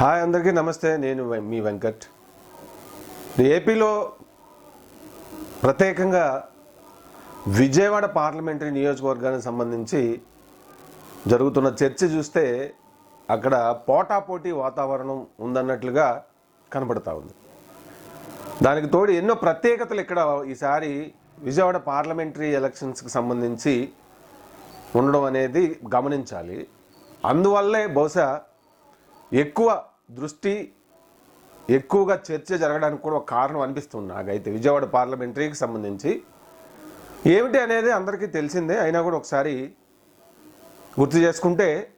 Hi అందరికీ నమస్తే నేను మీ వెంకట్. ఏపీలో ప్రత్యేకంగా విజయవాడ పార్లమెంటరీ నియోజకవర్గానికి సంబంధించి జరుగుతున్న చర్చ చూస్తే అక్కడ పోటాపోటీ వాతావరణం ఉందన్నట్లుగా కనబడతా ఉంది. దానికి తోడు ఎన్నో ప్రత్యేకతలు ఇక్కడ ఈసారి విజయవాడ పార్లమెంటరీ ఎలక్షన్స్కి సంబంధించి ఉండడం అనేది గమనించాలి. అందువల్లే బహుశా ఎక్కువ దృష్టి ఎక్కువగా చర్చ జరగడానికి కూడా ఒక కారణం అనిపిస్తుంది నాకైతే. విజయవాడ పార్లమెంటరీకి సంబంధించి. ఏమిటి అనేది అందరికీ తెలిసిందే. అయినా కూడా ఒకసారి గుర్తు చేసుకుంటే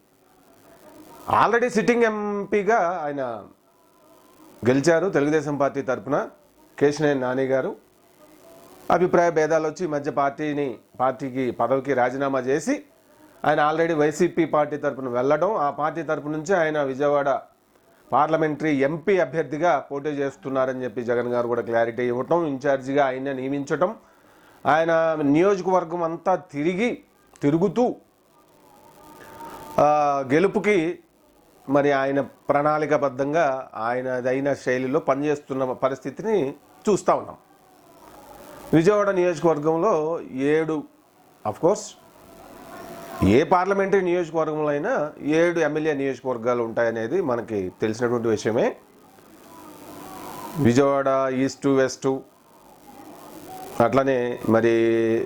ఆల్రెడీ సిట్టింగ్ ఎంపీగా ఆయన గెలిచారు తెలుగుదేశం పార్టీ తరఫున కేశినేని నాని గారు అభిప్రాయ భేదాలు వచ్చి ఈ మధ్య పార్టీని పార్టీకి పదవికి రాజీనామా చేసి ఆయన ఆల్రెడీ వైసీపీ పార్టీ తరపున వెళ్ళడం ఆ పార్టీ తరపు నుంచి ఆయన విజయవాడ పార్లమెంటరీ ఎంపీ అభ్యర్థిగా పోటీ చేస్తున్నారని చెప్పి జగన్ గారు కూడా క్లారిటీ ఇవ్వటం ఇన్ఛార్జిగా ఆయన నియమించటం ఆయన నియోజకవర్గం అంతా తిరిగి తిరుగుతూ గెలుపుకి మరి ఆయన ప్రణాళికబద్ధంగా ఆయనదైన శైలిలో పనిచేస్తున్న పరిస్థితిని చూస్తూ ఉన్నాం. విజయవాడ నియోజకవర్గంలో ఏడు అఫ్కోర్స్ ఏ పార్లమెంటరీ నియోజకవర్గంలో అయినా ఏడు ఎమ్మెల్యే నియోజకవర్గాలు ఉంటాయనేది మనకి తెలిసినటువంటి విషయమే. విజయవాడ ఈస్ట్ వెస్ట్ అట్లనే మరి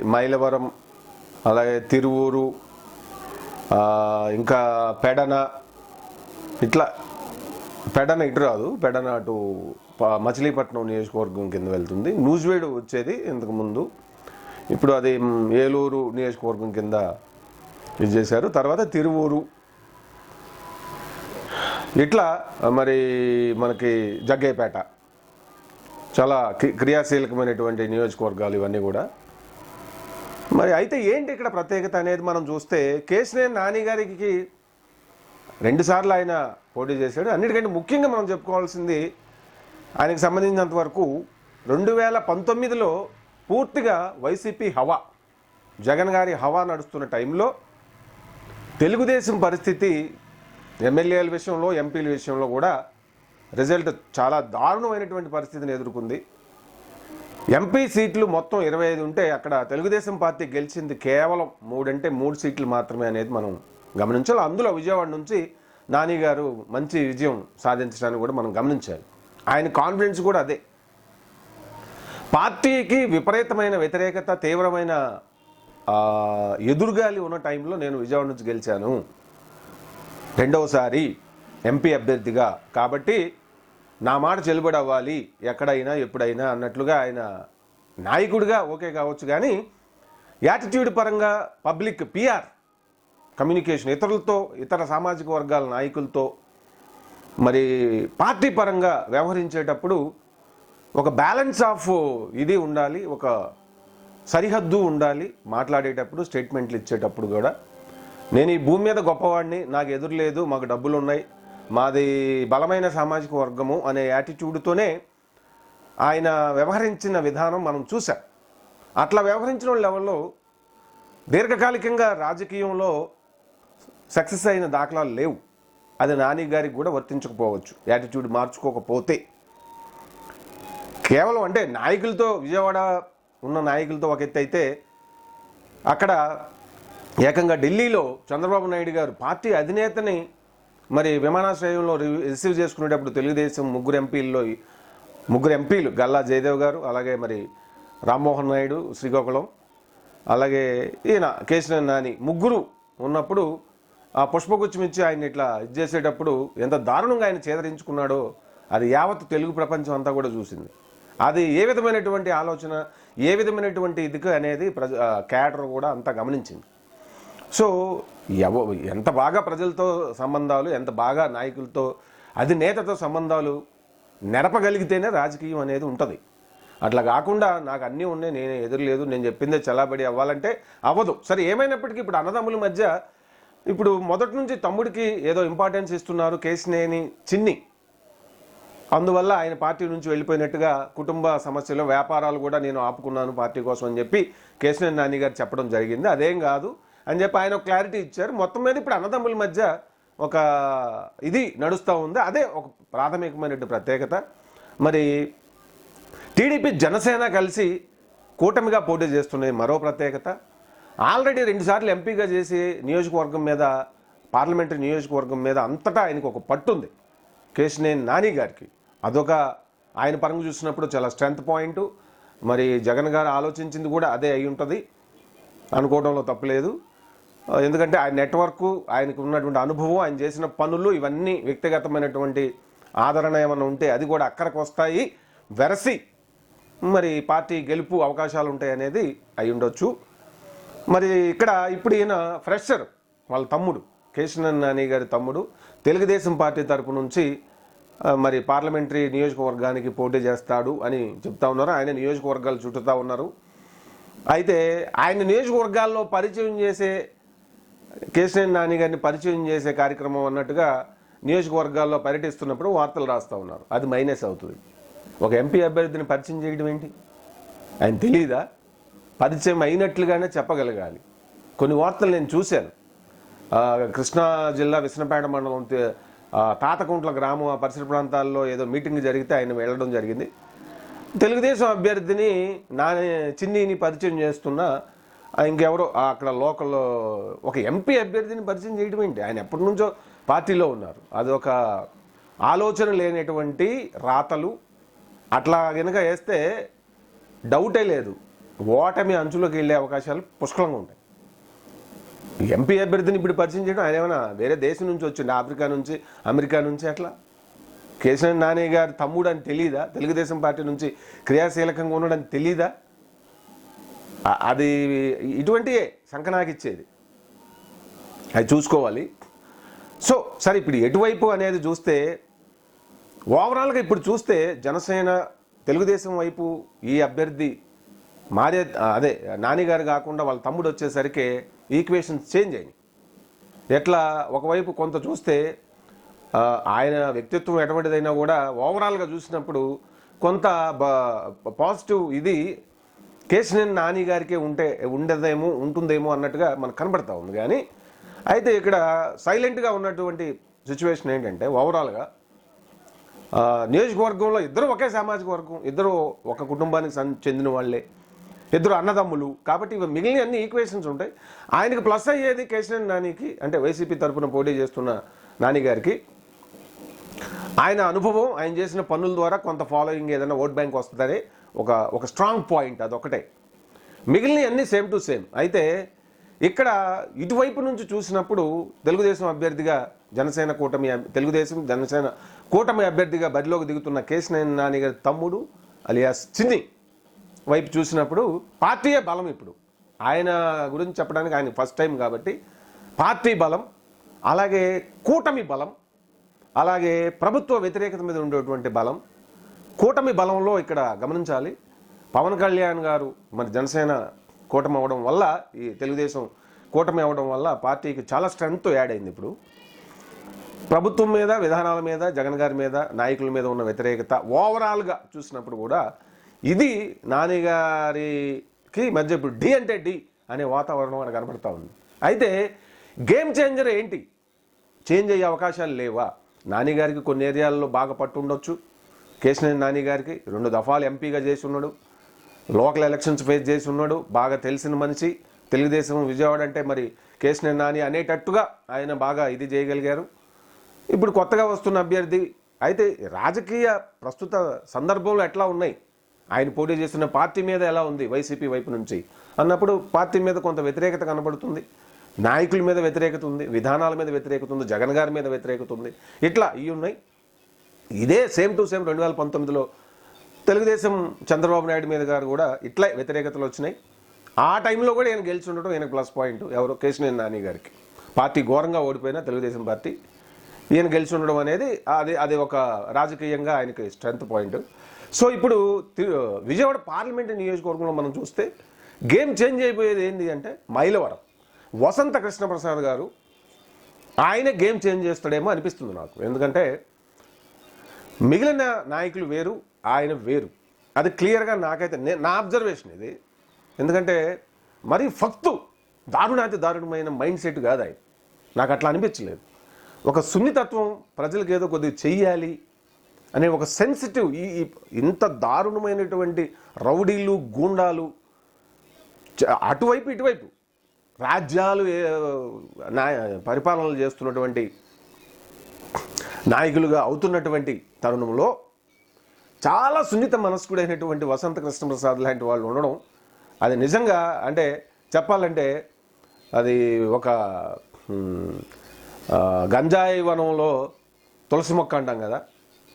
మైలవరం అలాగే తిరువూరు ఇంకా పెడన ఇట్లా పెడన ఇటు రాదు. పెడన అటు ప- మచిలీపట్నం నియోజకవర్గం కింద వెళ్తుంది. నూజివేడు వచ్చేది ఇంతకుముందు ఇప్పుడు అది ఏలూరు నియోజకవర్గం కింద ఇది చేశారు. తర్వాత తిరువూరు. ఇట్లా మరి మనకి జగ్గయ్యపేట. చాలా క్రి- క్రియాశీలకమైనటువంటి నియోజకవర్గాలు ఇవన్నీ కూడా. మరి అయితే ఏంటి ఇక్కడ ప్రత్యేకత అనేది మనం చూస్తే కేశినేని నాని గారికి రెండుసార్లు ఆయన పోటీ చేశాడు. అన్నిటికంటే ముఖ్యంగా మనం చెప్పుకోవాల్సింది ఆయనకు సంబంధించినంత వరకు రెండు వేల పంతొమ్మిదిలో పూర్తిగా వైసీపీ హవా జగన్ గారి హవా నడుస్తున్న టైంలో తెలుగుదేశం పరిస్థితి ఎమ్మెల్యేల విషయంలో ఎంపీల విషయంలో కూడా రిజల్ట్ చాలా దారుణమైనటువంటి పరిస్థితిని ఎదుర్కొంది. ఎంపీ సీట్లు మొత్తం ఇరవై ఐదు ఉంటే అక్కడ తెలుగుదేశం పార్టీ గెలిచింది కేవలం మూడంటే మూడు సీట్లు మాత్రమే అనేది మనం గమనించాలి. అందులో విజయవాడ నుంచి నాని గారు మంచి విజయం సాధించడానికి కూడా మనం గమనించాలి. ఆయన కాన్ఫిడెన్స్ కూడా అదే. పార్టీకి విపరీతమైన వ్యతిరేకత తీవ్రమైన ఎదురుగాలి ఉన్న టైంలో నేను విజయవాడ నుంచి గెలిచాను. రెండవసారి ఎంపీ అభ్యర్థిగా. కాబట్టి నా మాట చెల్లుబడి అవ్వాలి ఎక్కడైనా ఎప్పుడైనా అన్నట్లుగా ఆయన నాయకుడిగా ఓకే కావచ్చు. కానీ యాటిట్యూడ్ పరంగా పబ్లిక్ పిఆర్ కమ్యూనికేషన్ ఇతరులతో ఇతర సామాజిక వర్గాల నాయకులతో మరి పార్టీ పరంగా వ్యవహరించేటప్పుడు ఒక బ్యాలెన్స్ ఆఫ్ ఇది ఉండాలి ఒక సరిహద్దు ఉండాలి మాట్లాడేటప్పుడు స్టేట్మెంట్లు ఇచ్చేటప్పుడు కూడా. నేను ఈ భూమి మీద గొప్పవాడిని నాకు ఎదురు లేదు మాకు డబ్బులు ఉన్నాయి మాది బలమైన సామాజిక వర్గము అనే యాటిట్యూడ్తోనే ఆయన వ్యవహరించిన విధానం మనం చూసాం అట్లా వ్యవహరించిన లెవెల్లో దీర్ఘకాలికంగా రాజకీయంలో సక్సెస్ అయిన దాఖలాలు లేవు. అది నాని గారికి కూడా వర్తించకపోవచ్చు. యాటిట్యూడ్ మార్చుకోకపోతే. కేవలం అంటే నాయకులతో విజయవాడ ఉన్న నాయకులతో ఒక ఎత్తు అయితే అక్కడ ఏకంగా ఢిల్లీలో చంద్రబాబు నాయుడు గారు పార్టీ అధినేతని మరి విమానాశ్రయంలో రి- రిసీవ్ చేసుకునేటప్పుడు తెలుగుదేశం ముగ్గురు ఎంపీల్లో ముగ్గురు ఎంపీలు గల్లా జయదేవ్ గారు అలాగే మరి రామ్మోహన్ నాయుడు శ్రీకాకుళం అలాగే ఈయన కేశినేని నాని ముగ్గురు ఉన్నప్పుడు ఆ పుష్పగుచ్చం ఇచ్చి ఆయన ఇట్లా ఇది చేసేటప్పుడు ఎంత దారుణంగా ఆయన చేదరించుకున్నాడో అది యావత్ తెలుగు ప్రపంచం అంతా కూడా చూసింది. అది ఏ విధమైనటువంటి ఆలోచన ఏ విధమైనటువంటి ఇదికి అనేది ప్రజ క్యాడర్ కూడా అంతా గమనించింది. సో ఎవ ఎంత బాగా ప్రజలతో సంబంధాలు ఎంత బాగా నాయకులతో అధినేతతో సంబంధాలు నెరపగలిగితేనే రాజకీయం అనేది ఉంటుంది. అట్లా కాకుండా నాకు అన్నీ ఉన్నాయి నేనే ఎదురులేదు నేను చెప్పిందే చలాబడి అవ్వాలంటే అవ్వదు. సరే ఏమైనప్పటికీ ఇప్పుడు అన్నదమ్ముల మధ్య ఇప్పుడు మొదటి నుంచి తమ్ముడికి ఏదో ఇంపార్టెన్స్ ఇస్తున్నారు కేసినేని చిన్ని. అందువల్ల ఆయన పార్టీ నుంచి వెళ్ళిపోయినట్టుగా కుటుంబ సమస్యలు వ్యాపారాలు కూడా నేను ఆపుకున్నాను పార్టీ కోసం అని చెప్పి కేశినేని నాని గారు చెప్పడం జరిగింది. అదేం కాదు అని చెప్పి ఆయన క్లారిటీ ఇచ్చారు. మొత్తం మీద ఇప్పుడు అన్నదమ్ముల మధ్య ఒక ఇది నడుస్తూ ఉంది. అదే ఒక ప్రాథమికమైన ప్రత్యేకత. మరి టీడీపీ జనసేన కలిసి కూటమిగా పోటీ చేస్తున్నాయి మరో ప్రత్యేకత. ఆల్రెడీ రెండుసార్లు ఎంపీగా చేసి నియోజకవర్గం మీద పార్లమెంటరీ నియోజకవర్గం మీద అంతటా ఆయనకు ఒక పట్టుంది కేశినేని నాని గారికి. అదొక ఆయన పరంగా చూసినప్పుడు చాలా స్ట్రెంగ్త్ పాయింట్ మరి జగన్ గారు ఆలోచించింది కూడా అదే అయి ఉంటుంది. అనుకోవడంలో తప్పులేదు ఎందుకంటే ఆయన నెట్వర్క్ ఆయనకు ఉన్నటువంటి అనుభవం ఆయన చేసిన పనులు ఇవన్నీ వ్యక్తిగతమైనటువంటి ఆదరణ ఏమైనా ఉంటే అది కూడా అక్కడికి వస్తాయి. వెరసి మరి పార్టీ గెలుపు అవకాశాలు ఉంటాయి అనేది అయి ఉండొచ్చు. మరి ఇక్కడ ఇప్పుడు ఈయన ఫ్రెషర్ వాళ్ళ తమ్ముడు కేశనన్ నాని గారి తమ్ముడు తెలుగుదేశం పార్టీ తరపు నుంచి మరి పార్లమెంటరీ నియోజకవర్గానికి పోటీ చేస్తాడు అని చెప్తా ఉన్నారు. ఆయన నియోజకవర్గాలు చుట్టుతా ఉన్నారు. అయితే ఆయన నియోజకవర్గాల్లో పరిచయం చేసే కేశవన్ నాని గారిని పరిచయం చేసే కార్యక్రమం అన్నట్టుగా నియోజకవర్గాల్లో పర్యటిస్తున్నప్పుడు వార్తలు రాస్తూ ఉన్నారు. అది మైనస్ అవుతుంది. ఒక ఎంపీ అభ్యర్థిని పరిచయం చేయడం ఏంటి? ఆయన తెలియదా పరిచయం అయినట్లుగానే చెప్పగలగాలి. కొన్ని వార్తలు నేను చూశాను. కృష్ణా జిల్లా విసనపేట మండలం తాతకుంట్ల గ్రామం ఆ పరిసర ప్రాంతాల్లో ఏదో మీటింగ్ జరిగితే ఆయన వెళ్ళడం జరిగింది. తెలుగుదేశం అభ్యర్థిని నాని చిన్నీని పరిచయం చేస్తున్నా ఇంకెవరో అక్కడ లోకల్ ఒక ఎంపీ అభ్యర్థిని పరిచయం చేయడం ఏంటి? ఆయన ఎప్పటి నుంచో పార్టీలో ఉన్నారు. అదొక ఆలోచన లేనటువంటి రాతలు. అట్లా కనుక వేస్తే డౌటే లేదు. ఓటమి అంచులోకి వెళ్ళే అవకాశాలు పుష్కలంగా ఉంటాయి. ఎంపీ అభ్యర్థిని ఇప్పుడు పరిచయం చేయడం ఆయన ఏమైనా వేరే దేశం నుంచి వచ్చిండు? ఆఫ్రికా నుంచి అమెరికా నుంచి అట్లా? కేశవన్ నాని గారు తమ్ముడు అని తెలియదా తెలుగుదేశం పార్టీ నుంచి క్రియాశీలకంగా ఉండడం తెలీదా? అది ఇటువంటియే సంకనాకిచ్చేది అది చూసుకోవాలి. సో సరే ఇప్పుడు ఎటువైపు అనేది చూస్తే ఓవరాల్గా ఇప్పుడు చూస్తే జనసేన తెలుగుదేశం వైపు ఈ అభ్యర్థి మారే అదే నానిగారు కాకుండా వాళ్ళ తమ్ముడు వచ్చేసరికి ఈక్వేషన్స్ చేంజ్ అయినాయి. ఎట్లా? ఒకవైపు కొంత చూస్తే ఆయన వ్యక్తిత్వం ఎటువంటిదైనా కూడా ఓవరాల్గా చూసినప్పుడు కొంత పాజిటివ్ ఇది కేశినేని నాని గారికే ఉంటే ఉండదేమో ఉంటుందేమో అన్నట్టుగా మనకు కనబడతా ఉంది. కానీ అయితే ఇక్కడ సైలెంట్గా ఉన్నటువంటి సిచ్యువేషన్ ఏంటంటే ఓవరాల్గా నియోజకవర్గంలో ఇద్దరు ఒకే సామాజిక వర్గం ఇద్దరు ఒక కుటుంబానికి చెందిన వాళ్ళే. ఇద్దరు అన్నదమ్ములు. కాబట్టి ఇవి మిగిలిన అన్ని ఈక్వేషన్స్ ఉంటాయి. ఆయనకి ప్లస్ అయ్యేది కేశవన్ నానికి అంటే వైసీపీ తరపున పోటీ చేస్తున్న నాని గారికి. ఆయన అనుభవం ఆయన చేసిన పనుల ద్వారా కొంత ఫాలోయింగ్ ఏదైనా ఓట్ బ్యాంక్ వస్తుందని ఒక ఒక స్ట్రాంగ్ పాయింట్ అదొకటే మిగిలిన అన్ని సేమ్ టు సేమ్ అయితే ఇక్కడ ఇటువైపు నుంచి చూసినప్పుడు తెలుగుదేశం అభ్యర్థిగా జనసేన కూటమి తెలుగుదేశం జనసేన కూటమి అభ్యర్థిగా బరిలోకి దిగుతున్న కేశినేని నాని గారి తమ్ముడు అలియాస్ చిన్ని. వైపు చూసినప్పుడు పార్టీయే బలం ఇప్పుడు. ఆయన గురించి చెప్పడానికి ఆయన ఫస్ట్ టైం కాబట్టి పార్టీ బలం అలాగే కూటమి బలం అలాగే ప్రభుత్వ వ్యతిరేకత మీద ఉండేటువంటి బలం. కూటమి బలంలో ఇక్కడ గమనించాలి. పవన్ కళ్యాణ్ గారు మరి జనసేన కూటమి అవ్వడం వల్ల ఈ తెలుగుదేశం కూటమి అవ్వడం వల్ల పార్టీకి చాలా స్ట్రెంగ్త్ యాడ్ అయింది ఇప్పుడు. ప్రభుత్వం మీద విధానాల మీద జగన్ గారి మీద నాయకుల మీద ఉన్న వ్యతిరేకత ఓవరాల్గా చూసినప్పుడు కూడా ఇది నానిగారికి మధ్య ఇప్పుడు డి అంటే డి అనే వాతావరణం మనకు కనబడతా ఉంది. అయితే గేమ్ చేంజర్ ఏంటి? చేంజ్ అయ్యే అవకాశాలు లేవా? నానిగారికి కొన్ని ఏరియాల్లో బాగా పట్టు ఉండొచ్చు. కేశినేని నాని గారికి రెండు దఫాలు ఎంపీగా చేసి ఉన్నాడు. లోకల్ ఎలక్షన్స్ ఫేస్ చేసి ఉన్నాడు. బాగా తెలిసిన మనిషి. తెలుగుదేశం విజయవాడ అంటే మరి కేశినేని నాని అనేటట్టుగా ఆయన బాగా ఇది చేయగలిగారు. ఇప్పుడు కొత్తగా వస్తున్న అభ్యర్థి. అయితే రాజకీయ ప్రస్తుత సందర్భంలో ఎట్లా ఉన్నాయి? ఆయన పోటీ చేస్తున్న పార్టీ మీద ఎలా ఉంది వైసీపీ వైపు నుంచి? అన్నప్పుడు పార్టీ మీద కొంత వ్యతిరేకత కనబడుతుంది. నాయకుల మీద వ్యతిరేకత ఉంది విధానాల మీద వ్యతిరేకత ఉంది జగన్ గారి మీద వ్యతిరేకత ఉంది. ఇట్లా ఇవి ఉన్నాయి. ఇదే సేమ్ టు సేమ్ రెండు వేల పంతొమ్మిదిలో తెలుగుదేశం చంద్రబాబు నాయుడు మీద గారు కూడా ఇట్లా వ్యతిరేకతలు వచ్చినాయి. ఆ టైంలో కూడా ఈయన గెలిచి ఉండడం ఈయన ప్లస్ పాయింట్ ఎవరు కేశినేని నాని గారికి. పార్టీ ఘోరంగా ఓడిపోయిన తెలుగుదేశం పార్టీ. ఈయన గెలిచి ఉండడం అనేది అది అది ఒక రాజకీయంగా ఆయనకి స్ట్రెంత్ పాయింట్ సో ఇప్పుడు విజయవాడ పార్లమెంట్ నియోజకవర్గంలో మనం చూస్తే గేమ్ చేంజ్ అయిపోయేది ఏంటి అంటే మైలవరం. వసంత కృష్ణప్రసాద్ గారు ఆయన గేమ్ చేంజ్ చేస్తాడేమో అనిపిస్తుంది నాకు. ఎందుకంటే మిగిలిన నాయకులు వేరు ఆయన వేరు. అది క్లియర్గా నాకైతే నా అబ్జర్వేషన్ ఇది. ఎందుకంటే మరి ఫక్తు దారుణాతి దారుణమైన మైండ్ సెట్ కాదు ఆయన. నాకు అట్లా అనిపించలేదు. ఒక సున్నితత్వం ప్రజలకు ఏదో కొద్దిగా చెయ్యాలి అనే ఒక సెన్సిటివ్ ఈ ఇంత దారుణమైనటువంటి రౌడీలు గూండాలు చ- అటువైపు ఇటువైపు రాజ్యాలు నాయ పరిపాలనలు చేస్తున్నటువంటి నాయకులుగా అవుతున్నటువంటి తరుణంలో చాలా సున్నిత మనస్కుడైనటువంటి వసంత కృష్ణప్రసాద్ లాంటి వాళ్ళు ఉండడం అది నిజంగా అంటే చెప్పాలంటే అది ఒక గంజాయి వనంలో తులసి మొక్క అంటాం కదా.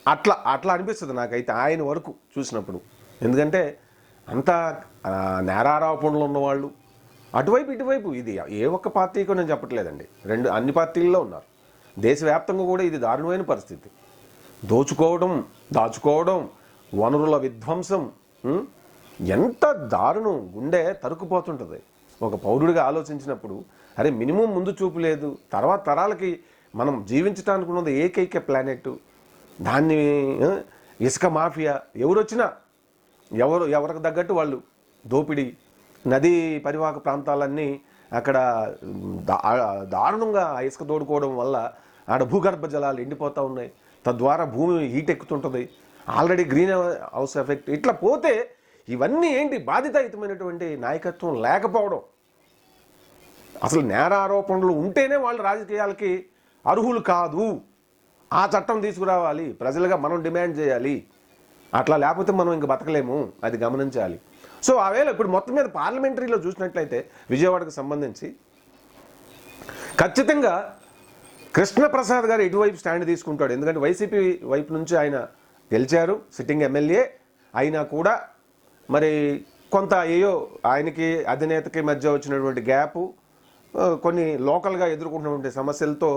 అట్లా అట్లా అనిపిస్తుంది నాకైతే ఆయన వరకు చూసినప్పుడు. ఎందుకంటే అంత నేరారోపణలు ఉన్నవాళ్ళు. అటువైపు ఇటువైపు ఇది ఏ ఒక్క పార్టీకో నేను చెప్పట్లేదండి. రెండు అన్ని పార్టీల్లో ఉన్నారు. దేశవ్యాప్తంగా కూడా ఇది దారుణమైన పరిస్థితి. దోచుకోవడం దాచుకోవడం వనరుల విధ్వంసం ఎంత దారుణం గుండె తరుకుపోతుంటుంది ఒక పౌరుడిగా ఆలోచించినప్పుడు అరే మినిమం ముందు చూపు లేదు. తర్వాత తరాలకి మనం జీవించడానికి ఉన్నది ఏకైక ప్లానెట్ దాన్ని ఇసుక మాఫియా ఎవరు వచ్చినా ఎవరు ఎవరికి తగ్గట్టు వాళ్ళు దోపిడీ నదీ పరివాహక ప్రాంతాలన్నీ అక్కడ దారుణంగా ఇసుక తోడుకోవడం వల్ల ఆడ భూగర్భ జలాలు ఎండిపోతూ ఉన్నాయి. తద్వారా భూమి హీట్ ఎక్కుతుంటుంది. ఆల్రెడీ గ్రీన్ హౌస్ ఎఫెక్ట్ ఇట్లా పోతే ఇవన్నీ ఏంటి బాధితయుతమైనటువంటి నాయకత్వం లేకపోవడం. అసలు నేర ఆరోపణలు ఉంటేనే వాళ్ళు రాజకీయాలకి అర్హులు కాదు. ఆ చట్టం తీసుకురావాలి ప్రజలుగా మనం డిమాండ్ చేయాలి. అట్లా లేకపోతే మనం ఇంక బతకలేము అది గమనించాలి. సో ఆ వేళ ఇప్పుడు మొత్తం మీద పార్లమెంటరీలో చూసినట్లయితే విజయవాడకు సంబంధించి ఖచ్చితంగా కృష్ణప్రసాద్ గారు ఎటువైపు స్టాండ్ తీసుకుంటాడు. ఎందుకంటే వైసీపీ వైపు నుంచి ఆయన గెలిచారు సిట్టింగ్ ఎమ్మెల్యే అయినా కూడా మరి కొంత ఏయో ఆయనకి అధినేతకి మధ్య వచ్చినటువంటి గ్యాపు కొన్ని లోకల్గా ఎదుర్కొంటున్నటువంటి సమస్యలతో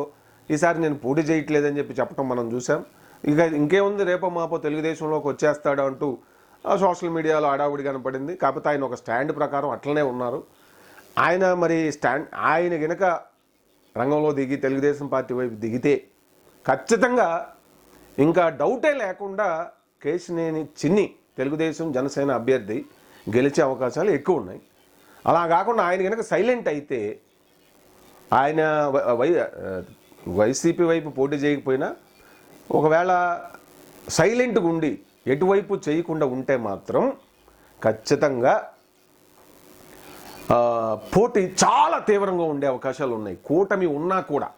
ఈసారి నేను పోటీ చేయట్లేదని చెప్పి చెప్పడం మనం చూసాం ఇక ఇంకేముంది? రేపో మాపో తెలుగుదేశంలోకి వచ్చేస్తాడు అంటూ ఆ, సోషల్ మీడియాలో ఆడావుడి కనపడింది. కాకపోతే ఆయన ఒక స్టాండ్ ప్రకారం అట్లనే ఉన్నారు. ఆయన మరి స్టాండ్ ఆయన గనక రంగంలో దిగి తెలుగుదేశం పార్టీ వైపు దిగితే ఖచ్చితంగా ఇంకా డౌటే లేకుండా కేశినేని చిన్ని తెలుగుదేశం జనసేన అభ్యర్థి గెలిచే అవకాశాలు ఎక్కువ ఉన్నాయి. అలా కాకుండా ఆయన కనుక సైలెంట్ అయితే ఆయన వై వైసీపీ వైపు పోటీ చేయకపోయినా ఒకవేళ సైలెంట్గా ఉండి ఎటువైపు చేయకుండా ఉంటే మాత్రం ఖచ్చితంగా పోటీ చాలా తీవ్రంగా ఉండే అవకాశాలు ఉన్నాయి. కూటమి ఉన్నా కూడా.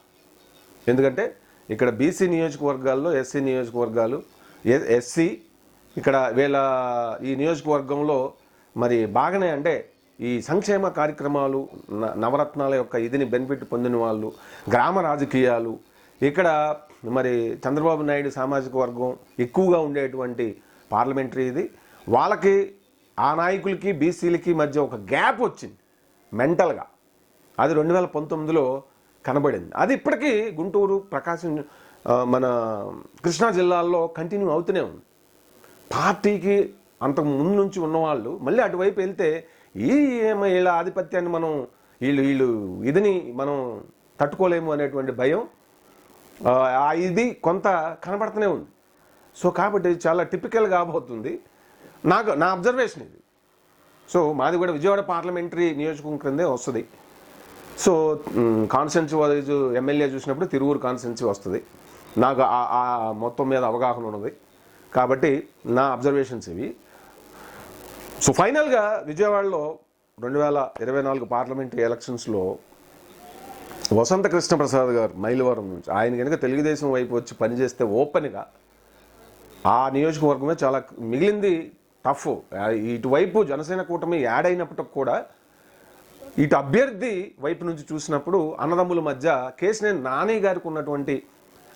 ఎందుకంటే ఇక్కడ బీసీ నియోజకవర్గాల్లో ఎస్సీ నియోజకవర్గాలు ఎస్సీ ఇక్కడ వీళ్ళ ఈ నియోజకవర్గంలో మరి బాగానే అంటే ఈ సంక్షేమ కార్యక్రమాలు న- నవరత్నాల యొక్క ఇదిని బెనిఫిట్ పొందిన వాళ్ళు గ్రామ రాజకీయాలు ఇక్కడ మరి చంద్రబాబు నాయుడు సామాజిక వర్గం ఎక్కువగా ఉండేటువంటి పార్లమెంటరీ ఇది. వాళ్ళకి ఆ నాయకులకి బీసీలకి మధ్య ఒక గ్యాప్ వచ్చింది మెంటల్గా. అది రెండు వేల పంతొమ్మిదిలో కనబడింది. అది ఇప్పటికీ గుంటూరు ప్రకాశం మన కృష్ణా జిల్లాల్లో కంటిన్యూ అవుతూనే ఉంది. పార్టీకి అంతకు ముందు నుంచి ఉన్నవాళ్ళు మళ్ళీ అటువైపు వెళ్తే ఈ వీళ్ళ ఆధిపత్యాన్ని మనం వీళ్ళు వీళ్ళు ఇదిని మనం తట్టుకోలేము అనేటువంటి భయం ఇది కొంత కనబడుతూనే ఉంది. సో కాబట్టి చాలా టిపికల్ కాబోతుంది. నాకు నా అబ్జర్వేషన్ ఇది. సో మాది కూడా విజయవాడ పార్లమెంటరీ నియోజకవర్గం క్రిందే వస్తుంది. సో కాన్స్టెన్సీ వైజ్ ఎమ్మెల్యే చూసినప్పుడు తిరువురు కాన్స్టెన్సీ వస్తుంది. నాకు ఆ- ఆ మొత్తం మీద అవగాహన ఉన్నది. కాబట్టి నా అబ్జర్వేషన్స్ ఇవి. సో ఫైనల్గా విజయవాడలో రెండు వేల ఇరవై నాలుగు పార్లమెంటరీ ఎలక్షన్స్లో వసంత కృష్ణ ప్రసాద్ గారు మైలవరం నుంచి ఆయన కనుక తెలుగుదేశం వైపు వచ్చి పనిచేస్తే ఓపెన్గా ఆ నియోజకవర్గమే చాలా మిగిలింది టఫ్. ఇటువైపు జనసేన కూటమి యాడ్ అయినప్పటికి కూడా ఇటు అభ్యర్థి వైపు నుంచి చూసినప్పుడు అన్నదమ్ముల మధ్య కేసినేని నాని గారికి ఉన్నటువంటి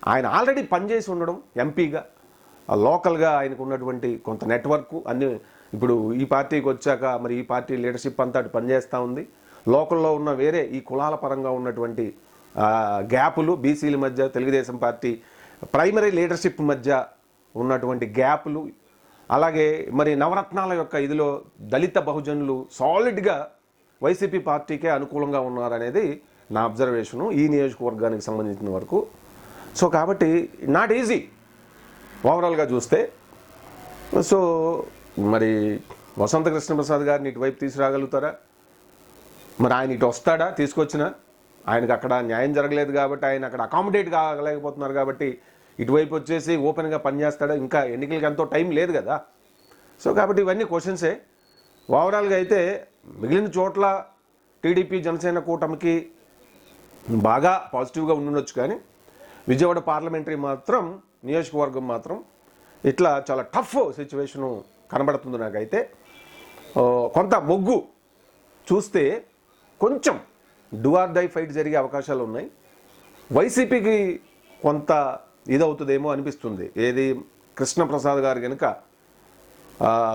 ఆయన ఆల్రెడీ పనిచేసి ఉండడం ఎంపీగా లోకల్గా ఆయనకు ఉన్నటువంటి కొంత నెట్వర్క్ అన్ని ఇప్పుడు ఈ పార్టీకి వచ్చాక మరి ఈ పార్టీ లీడర్షిప్ అంతా అటు పనిచేస్తూ ఉంది. లోకల్లో ఉన్న వేరే ఈ కులాల పరంగా ఉన్నటువంటి గ్యాపులు బీసీల మధ్య తెలుగుదేశం పార్టీ ప్రైమరీ లీడర్షిప్ మధ్య ఉన్నటువంటి గ్యాపులు అలాగే మరి నవరత్నాల యొక్క ఇదిలో దళిత బహుజనులు సాలిడ్గా వైసీపీ పార్టీకే అనుకూలంగా ఉన్నారనేది నా అబ్జర్వేషను ఈ నియోజకవర్గానికి సంబంధించిన వరకు. సో కాబట్టి నాట్ ఈజీ ఓవరాల్గా చూస్తే సో మరి వసంత కృష్ణప్రసాద్ గారిని ఇటువైపు తీసుకురాగలుగుతారా? మరి ఆయన ఇటు వస్తాడా? తీసుకొచ్చినా? ఆయనకు అక్కడ న్యాయం జరగలేదు కాబట్టి ఆయన అక్కడ అకామిడేట్ కాగలేకపోతున్నారు కాబట్టి ఇటువైపు వచ్చేసి ఓపెన్గా పనిచేస్తాడా? ఇంకా ఎన్నికలకి ఎంతో టైం లేదు కదా. సో కాబట్టి ఇవన్నీ క్వశ్చన్సే ఓవరాల్గా అయితే మిగిలిన చోట్ల టీడీపీ జనసేన కూటమికి బాగా పాజిటివ్గా ఉండొచ్చు కానీ విజయవాడ పార్లమెంటరీ మాత్రం నియోజకవర్గం మాత్రం ఇట్లా చాలా టఫ్ సిచ్యువేషను కనబడుతుంది నాకైతే. కొంత మొగ్గు చూస్తే కొంచెం డుఆర్ డై ఫైట్ జరిగే అవకాశాలు ఉన్నాయి. వైసీపీకి కొంత ఇదవుతుందేమో అనిపిస్తుంది. ఏది కృష్ణప్రసాద్ గారు కనుక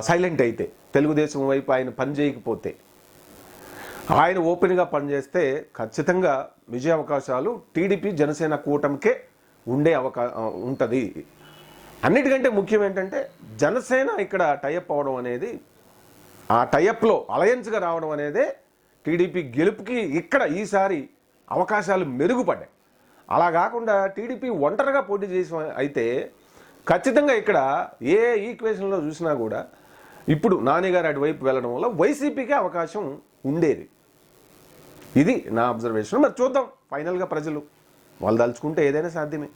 సైలెంట్ అయితే తెలుగుదేశం వైపు ఆయన పని చేయకపోతే ఆయన ఓపెన్గా పనిచేస్తే ఖచ్చితంగా విజయ అవకాశాలు టీడీపీ జనసేన కూటమికే ఉండే అవకా ఉంటుంది. అన్నిటికంటే ముఖ్యం ఏంటంటే జనసేన ఇక్కడ టైఅప్ అవడం అనేది ఆ టైఅప్లో అలయన్స్గా రావడం అనేదే టీడీపీ గెలుపుకి ఇక్కడ ఈసారి అవకాశాలు మెరుగుపడ్డాయి. అలా కాకుండా టీడీపీ ఒంటరిగా పోటీ చేసిన అయితే ఖచ్చితంగా ఇక్కడ ఏ ఈక్వేషన్లో చూసినా కూడా ఇప్పుడు నానిగారు అటువైపు వెళ్ళడం వల్ల వైసీపీకే అవకాశం ఉండేది. ఇది నా అబ్జర్వేషన్ మరి చూద్దాం ఫైనల్గా ప్రజలు వాళ్ళు దలుచుకుంటే ఏదైనా సాధ్యమే.